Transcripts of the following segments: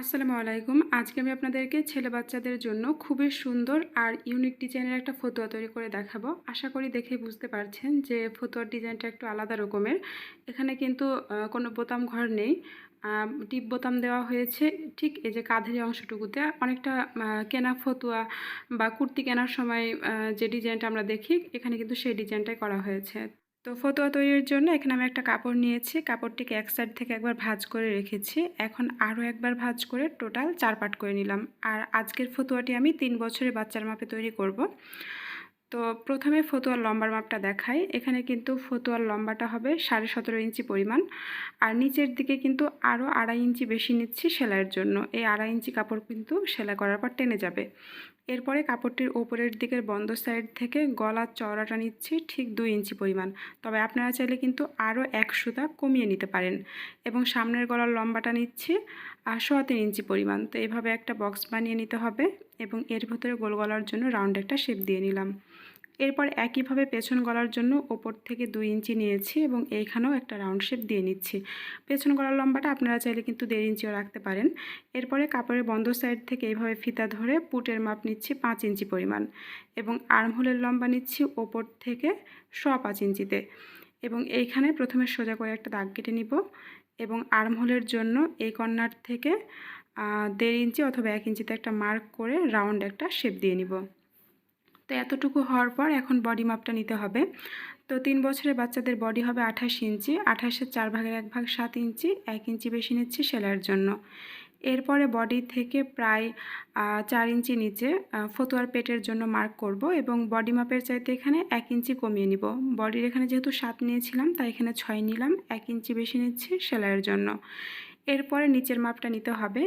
আসসালামু আলাইকুম। আজকে আমি আপনাদেরকে ছেলে বাচ্চাদের জন্য খুবই সুন্দর আর ইউনিক ডিজাইনের একটা ফতুয়া তৈরি করে দেখাবো। আশা করি দেখে বুঝতে পারছেন যে ফতুয়ার ডিজাইনটা একটু আলাদা রকমের। এখানে কিন্তু কোনো বোতাম ঘর নেই। টিপ বোতাম দেওয়া হয়েছে ঠিক এই যে কাঁধের অংশটুকুতে। অনেকটা কেনা ফতুয়া বা কুর্তি কেনার সময় যে ডিজাইনটা আমরা দেখি, এখানে কিন্তু সেই ডিজাইনটাই করা হয়েছে। তো ফতুয়া তৈরির জন্য এখানে আমি একটা কাপড় নিয়েছি। কাপড়টিকে এক সাইড থেকে একবার ভাজ করে রেখেছি। এখন আরও একবার ভাজ করে টোটাল চার পাট করে নিলাম। আর আজকের ফতুয়াটি আমি তিন বছরের বাচ্চার মাপে তৈরি করব। তো প্রথমে ফতুয়ার লম্বার মাপটা দেখাই। এখানে কিন্তু ফতুয়ার লম্বাটা হবে সাড়ে সতেরো ইঞ্চি পরিমাণ। আর নিচের দিকে কিন্তু আরও আড়াই ইঞ্চি বেশি নিচ্ছি সেলাইয়ের জন্য। এই আড়াই ইঞ্চি কাপড় কিন্তু সেলাই করার পর টেনে যাবে। এরপরে কাপড়টির ওপরের দিকের বন্ধ সাইড থেকে গলার চওড়াটা নিচ্ছি ঠিক দুই ইঞ্চি পরিমাণ। তবে আপনারা চাইলে কিন্তু আরও এক সুতা কমিয়ে নিতে পারেন এবং সামনের গলার লম্বাটা নিচ্ছি সোয়া তিন ইঞ্চি পরিমাণ। তো এভাবে একটা বক্স বানিয়ে নিতে হবে এবং এর ভেতরে গোল গলার জন্য রাউন্ড একটা শেপ দিয়ে নিলাম। এরপর একইভাবে পেছন গলার জন্য ওপর থেকে দুই ইঞ্চি নিয়েছি এবং এইখানেও একটা রাউন্ড শেপ দিয়ে নিচ্ছি। পেছন গলার লম্বাটা আপনারা চাইলে কিন্তু দেড় ইঞ্চিও রাখতে পারেন। এরপরে কাপড়ের বন্ধ সাইড থেকে এইভাবে ফিতা ধরে পুটের মাপ নিচ্ছি পাঁচ ইঞ্চি পরিমাণ এবং আর্মহোলের লম্বা নিচ্ছি ওপর থেকে সোয়া পাঁচ ইঞ্চিতে এবং এইখানে প্রথমে সোজা করে একটা দাগ কেটে নিব এবং আর্মহোলের জন্য এই কর্নার থেকে দেড় ইঞ্চি অথবা এক ইঞ্চিতে একটা মার্ক করে রাউন্ড একটা শেপ দিয়ে নিব। তো এতটুকু হওয়ার পর এখন বডি মাপটা নিতে হবে। তো তিন বছরের বাচ্চাদের বডি হবে আঠাশ ইঞ্চি আঠাশের চার ভাগের এক ভাগ সাত ইঞ্চি, এক ইঞ্চি বেশি নিচ্ছি সেলাইয়ের জন্য। এরপরে বডি থেকে প্রায় চার ইঞ্চি নিচে ফতুয়ার পেটের জন্য মার্ক করব এবং বডি মাপের চাইতে এখানে এক ইঞ্চি কমিয়ে নিব। বডির এখানে যেহেতু সাত নিয়েছিলাম, তাই এখানে ছয় নিলাম, এক ইঞ্চি বেশি নিচ্ছি সেলাইয়ের জন্য। এরপরে নিচের মাপটা নিতে হবে।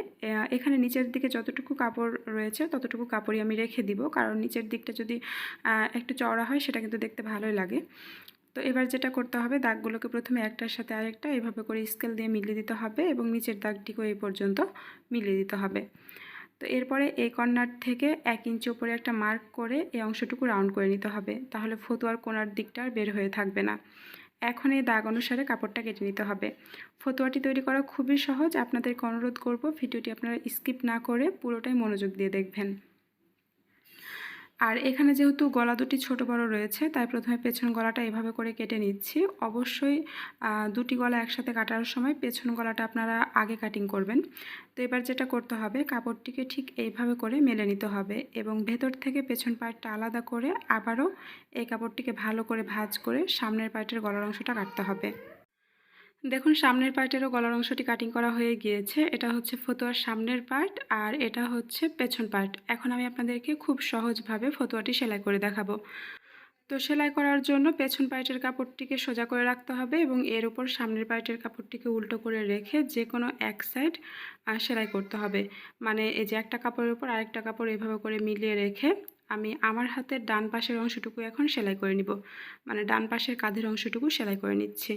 এখানে নিচের দিকে যতটুকু কাপড় রয়েছে, ততটুকু কাপড়ই আমি রেখে দিব। কারণ নিচের দিকটা যদি একটু চওড়া হয়, সেটা কিন্তু দেখতে ভালোই লাগে। তো এবার যেটা করতে হবে, দাগগুলোকে প্রথমে একটার সাথে আরেকটা এভাবে করে স্কেল দিয়ে মিলিয়ে দিতে হবে এবং নিচের দাগটিকেও এই পর্যন্ত মিলিয়ে দিতে হবে। তো এরপরে এই কর্নার থেকে এক ইঞ্চি উপরে একটা মার্ক করে এই অংশটুকু রাউন্ড করে নিতে হবে। তাহলে ফতুয়ার কোনার দিকটা বের হয়ে থাকবে না। এখন এই দাগ অনুসারে কাপড়টা কেটে নিতে হবে। ফতুয়াটি তৈরি করা খুবই সহজ। আপনাদেরকে অনুরোধ করব, ভিডিওটি আপনারা স্কিপ না করে পুরোটাই মনোযোগ দিয়ে দেখবেন। আর এখানে যেহেতু গলা দুটি ছোট বড় রয়েছে, তাই প্রথমে পেছন গলাটা এভাবে করে কেটে নিচ্ছি। অবশ্যই দুটি গলা একসাথে কাটার সময় পেছন গলাটা আপনারা আগে কাটিং করবেন। তো এবার যেটা করতে হবে, কাপড়টিকে ঠিক এইভাবে করে মেলে নিতে হবে এবং ভেতর থেকে পেছন পার্টটা আলাদা করে আবারও এই কাপড়টিকে ভালো করে ভাজ করে সামনের পার্টের গলার অংশটা কাটতে হবে। দেখুন, সামনের পার্টেরও গলার অংশটি কাটিং করা হয়ে গিয়েছে। এটা হচ্ছে ফতুয়ার সামনের পার্ট আর এটা হচ্ছে পেছন পার্ট। এখন আমি আপনাদেরকে খুব সহজভাবে ফতুয়াটি সেলাই করে দেখাবো। তো সেলাই করার জন্য পেছন পার্টের কাপড়টিকে সোজা করে রাখতে হবে এবং এর উপর সামনের পার্টের কাপড়টিকে উল্টো করে রেখে যে কোনো এক সাইড সেলাই করতে হবে। মানে এই যে একটা কাপড়ের উপর আরেকটা কাপড় এভাবে করে মিলিয়ে রেখে আমি আমার হাতের ডান পাশের অংশটুকু এখন সেলাই করে নিব। মানে ডান পাশের কাঁধের অংশটুকু সেলাই করে নিচ্ছি।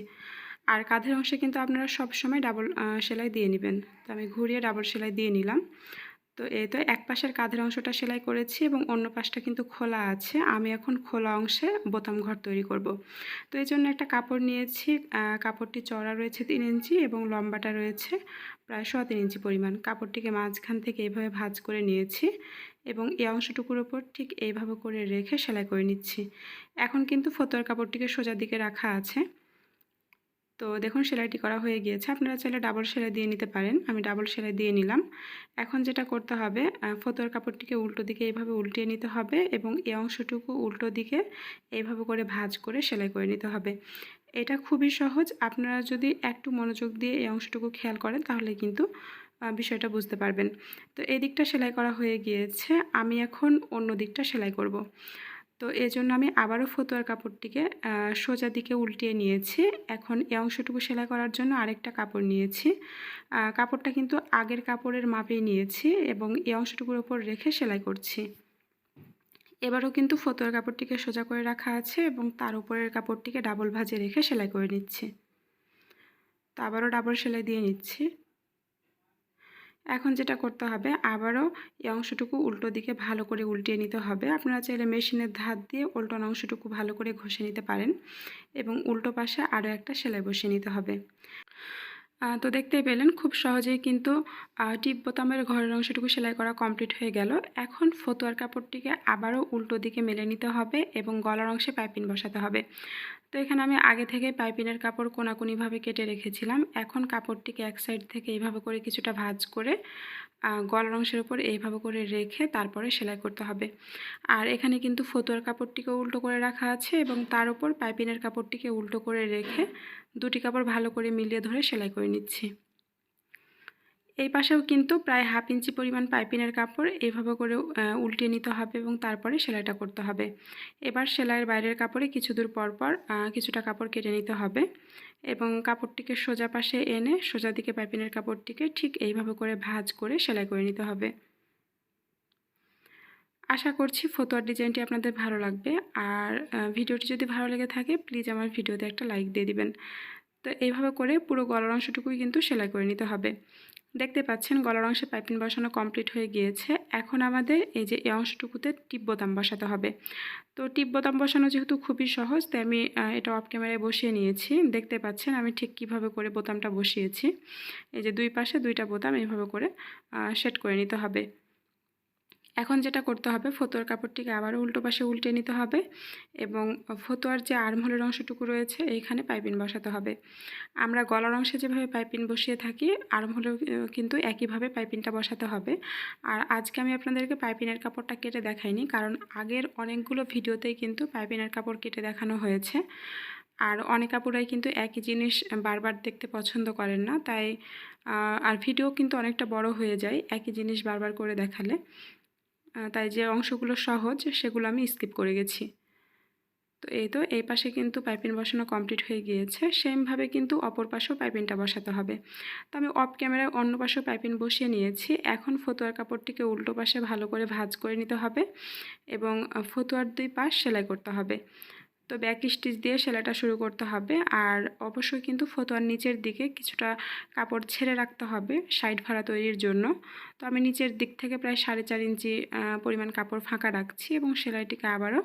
আর কাঁধের অংশে কিন্তু আপনারা সব সময় ডাবল সেলাই দিয়ে নেবেন। তো আমি ঘুরিয়ে ডাবল সেলাই দিয়ে নিলাম। তো এই তো এক পাশের কাঁধের অংশটা সেলাই করেছি এবং অন্য পাশটা কিন্তু খোলা আছে। আমি এখন খোলা অংশে বোতাম ঘর তৈরি করব। তো এই জন্য একটা কাপড় নিয়েছি। কাপড়টি চড়া রয়েছে তিন ইঞ্চি এবং লম্বাটা রয়েছে প্রায় সোয়া তিন ইঞ্চি পরিমাণ। কাপড়টিকে মাঝখান থেকে এইভাবে ভাজ করে নিয়েছি এবং এই অংশটুকুর ওপর ঠিক এইভাবে করে রেখে সেলাই করে নিচ্ছি। এখন কিন্তু ফতোয়ার কাপড়টিকে সোজা দিকে রাখা আছে। তো দেখুন, সেলাইটি করা হয়ে গিয়েছে। আপনারা চাইলে ডাবল সেলাই দিয়ে নিতে পারেন। আমি ডাবল সেলাই দিয়ে নিলাম। এখন যেটা করতে হবে ফতোয়ার কাপড়টিকে উল্টো দিকে এইভাবে উল্টিয়ে নিতে হবে এবং এই অংশটুকু উল্টো দিকে এইভাবে করে ভাজ করে সেলাই করে নিতে হবে। এটা খুবই সহজ। আপনারা যদি একটু মনোযোগ দিয়ে এই অংশটুকু খেয়াল করেন, তাহলে কিন্তু বিষয়টা বুঝতে পারবেন। তো এই দিকটা সেলাই করা হয়ে গিয়েছে। আমি এখন অন্য দিকটা সেলাই করব। তো এই জন্য আমি আবারও ফতুয়ার কাপড়টিকে সোজা দিকে উল্টিয়ে নিয়েছি। এখন এই অংশটুকু সেলাই করার জন্য আরেকটা কাপড় নিয়েছি। কাপড়টা কিন্তু আগের কাপড়ের মাপেই নিয়েছি এবং এই অংশটুকুর ওপর রেখে সেলাই করছি। এবারও কিন্তু ফতুয়ার কাপড়টিকে সোজা করে রাখা আছে এবং তার উপরের কাপড়টিকে ডাবল ভাজে রেখে সেলাই করে নিচ্ছি। তো আবারও ডাবল সেলাই দিয়ে নিচ্ছি। এখন যেটা করতে হবে, আবারও এই অংশটুকু উল্টো দিকে ভালো করে উল্টিয়ে নিতে হবে। আপনারা চাইলে মেশিনের ধার দিয়ে উল্টো অংশটুকু ভালো করে ঘষে নিতে পারেন এবং উল্টো পাশে আরও একটা সেলাই বসিয়ে নিতে হবে। তো দেখতে পেলেন, খুব সহজেই কিন্তু টিপ বোতামের ঘরের অংশটুকু সেলাই করা কমপ্লিট হয়ে গেল। এখন ফতুয়ার কাপড়টিকে আবারও উল্টো দিকে মেলে নিতে হবে এবং গলার অংশে পাইপিন বসাতে হবে। তো এখানে আমি আগে থেকে পাইপিনের কাপড় কোনাকুনিভাবে কেটে রেখেছিলাম। এখন কাপড়টিকে এক সাইড থেকে এইভাবে করে কিছুটা ভাজ করে গলার অংশের উপর এইভাবে করে রেখে তারপরে সেলাই করতে হবে। আর এখানে কিন্তু ফতুয়ার কাপড়টিকে উল্টো করে রাখা আছে এবং তার উপর পাইপিনের কাপড়টিকে উল্টো করে রেখে দুটি কাপড় ভালো করে মিলিয়ে ধরে সেলাই করে নিচ্ছি। এই পাশেও কিন্তু প্রায় হাফ ইঞ্চি পরিমাণ পাইপিনের কাপড় এইভাবে করে আহ, উল্টিয়ে নিতে হবে এবং তারপরে সেলাইটা করতে হবে। এবার সেলাইয়ের বাইরের কাপড়ে কিছু দূর পর পর কিছুটা কাপড় কেটে নিতে হবে। এবং কাপড়টিকে সোজা পাশে এনে সোজা দিকে পাইপিনের কাপড়টিকে ঠিক এইভাবে করে ভাজ করে সেলাই করে নিতে হবে। আশা করছি ফতোয়ার ডিজাইনটি আপনাদের ভালো লাগবে। আর ভিডিওটি যদি ভালো লেগে থাকে প্লিজ আমার ভিডিওতে একটা লাইক দিয়ে দিবেন। তো এইভাবে করে পুরো গলার অংশটুকুই কিন্তু সেলাই করে নিতে হবে। দেখতে পাচ্ছেন গলার অংশে পাইপিং বসানো কমপ্লিট হয়ে গিয়েছে। এখন আমাদের এই যে, এই অংশটুকুতে টিপ বোতাম বসাতে হবে। তো টিপ বোতাম বসানো যেহেতু খুবই সহজ, তাই আমি এটা অফ ক্যামেরায় বসিয়ে নিয়েছি। দেখতে পাচ্ছেন আমি ঠিক কীভাবে করে বোতামটা বসিয়েছি। এই যে দুই পাশে দুইটা বোতাম এইভাবে করে সেট করে নিতে হবে। এখন যেটা করতে হবে, ফতোয়ার কাপড়টিকে আবারও উল্টো পাশে উল্টে নিতে হবে এবং ফতোয়ার যে আর্মহোলের অংশটুকু রয়েছে, এইখানে পাইপিন বসাতে হবে। আমরা গলার অংশে যেভাবে পাইপিন বসিয়ে থাকি, আর্মহোলেও কিন্তু একইভাবে পাইপিনটা বসাতে হবে। আর আজকে আমি আপনাদেরকে পাইপিনের কাপড়টা কেটে দেখাইনি, কারণ আগের অনেকগুলো ভিডিওতেই কিন্তু পাইপিনের কাপড় কেটে দেখানো হয়েছে। আর অনেক আপুরাই কিন্তু একই জিনিস বারবার দেখতে পছন্দ করেন না, তাই আর ভিডিও কিন্তু অনেকটা বড় হয়ে যায় একই জিনিস বারবার করে দেখালে। তাই যে অংশগুলো সহজ, সেগুলো আমি স্কিপ করে গেছি। তো এই তো, এই পাশে কিন্তু পাইপিন বসানো কমপ্লিট হয়ে গিয়েছে। সেমভাবে কিন্তু অপর পাশেও পাইপিনটা বসাতে হবে। তো আমি অফ ক্যামেরায় অন্য পাশেও পাইপিন বসিয়ে নিয়েছি। এখন ফতুয়ার কাপড়টিকে উল্টো পাশে ভালো করে ভাজ করে নিতে হবে এবং ফতুয়ার দুই পাশ সেলাই করতে হবে। তো ব্যাক স্টিচ দিয়ে সেলাইটা শুরু করতে হবে। আর অবশ্যই কিন্তু ফতোয়ার নিচের দিকে কিছুটা কাপড় ছেড়ে রাখতে হবে সাইড ভাড়া তৈরির জন্য। তো আমি নিচের দিক থেকে প্রায় সাড়ে চার ইঞ্চি পরিমাণ কাপড় ফাঁকা রাখছি এবং সেলাইটিকে আবারও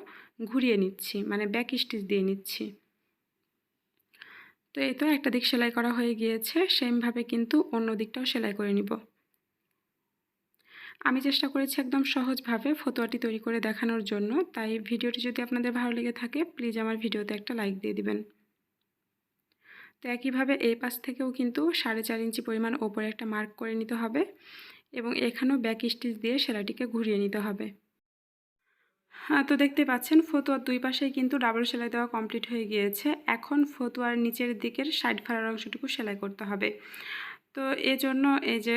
ঘুরিয়ে নিচ্ছি মানে ব্যাক স্টিচ দিয়ে নিচ্ছি। তো এই তো একটা দিক সেলাই করা হয়ে গিয়েছে, সেমভাবে কিন্তু অন্য দিকটাও সেলাই করে নিব। আমি চেষ্টা করেছি একদম সহজভাবে ফতোয়াটি তৈরি করে দেখানোর জন্য, তাই ভিডিওটি যদি আপনাদের ভালো লেগে থাকে প্লিজ আমার ভিডিওতে একটা লাইক দিয়ে দিবেন। তো একইভাবে এই পাশ থেকেও কিন্তু সাড়ে চার ইঞ্চি পরিমাণ ওপরে একটা মার্ক করে নিতে হবে এবং এখানেও ব্যাক স্টিচ দিয়ে সেলাইটিকে ঘুরিয়ে নিতে হবে। হ্যাঁ তো দেখতে পাচ্ছেন ফতুয়ার দুই পাশেই কিন্তু ডাবল সেলাই দেওয়া কমপ্লিট হয়ে গিয়েছে। এখন ফতুয়ার নিচের দিকের সাইড ফাড়ার অংশটুকু সেলাই করতে হবে। তো এজন্য জন্য এই যে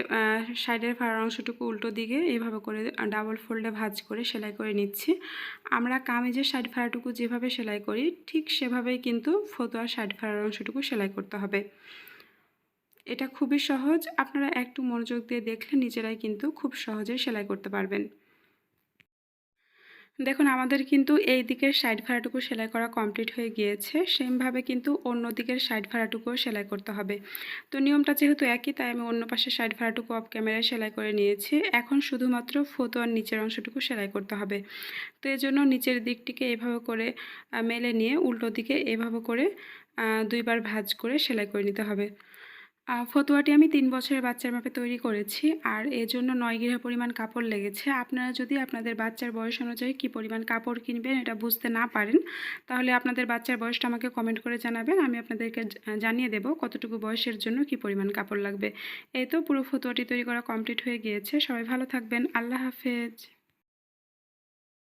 সাইডের ফাড়ার অংশটুকু উল্টো দিকে এইভাবে করে ডাবল ফোল্ডে ভাজ করে সেলাই করে নিচ্ছি। আমরা কামিজের সাইড ফাড়াটুকু যেভাবে সেলাই করি, ঠিক সেভাবেই কিন্তু ফতুয়ার সাইড ফাড়ার অংশটুকু সেলাই করতে হবে। এটা খুবই সহজ, আপনারা একটু মনোযোগ দিয়ে দেখলে নিজেরাই কিন্তু খুব সহজে সেলাই করতে পারবেন। দেখুন, আমাদের কিন্তু এই দিকের সাইড ভাড়াটুকু সেলাই করা কমপ্লিট হয়ে গিয়েছে। সেমভাবে কিন্তু অন্য দিকের সাইড ভাড়াটুকুও সেলাই করতে হবে। তো নিয়মটা যেহেতু একই, তাই আমি অন্য পাশে সাইড ভাড়াটুকু অফ ক্যামেরায় সেলাই করে নিয়েছি। এখন শুধুমাত্র ফতোয়ার নিচের অংশটুকু সেলাই করতে হবে। তো এই জন্য নিচের দিকটিকে এভাবে করে মেলে নিয়ে উল্টো দিকে এভাবে করে দুইবার ভাঁজ করে সেলাই করে নিতে হবে। ফতুয়াটি আমি তিন বছরের বাচ্চার মাপে তৈরি করেছি আর এর জন্য নয় গৃহ পরিমাণ কাপড় লেগেছে। আপনারা যদি আপনাদের বাচ্চার বয়স অনুযায়ী কী পরিমাণ কাপড় কিনবেন এটা বুঝতে না পারেন, তাহলে আপনাদের বাচ্চার বয়সটা আমাকে কমেন্ট করে জানাবেন, আমি আপনাদেরকে জানিয়ে দেব কতটুকু বয়সের জন্য কী পরিমাণ কাপড় লাগবে। এই তো পুরো ফতুয়াটি তৈরি করা কমপ্লিট হয়ে গিয়েছে, সবাই ভালো থাকবেন, আল্লাহ হাফেজ।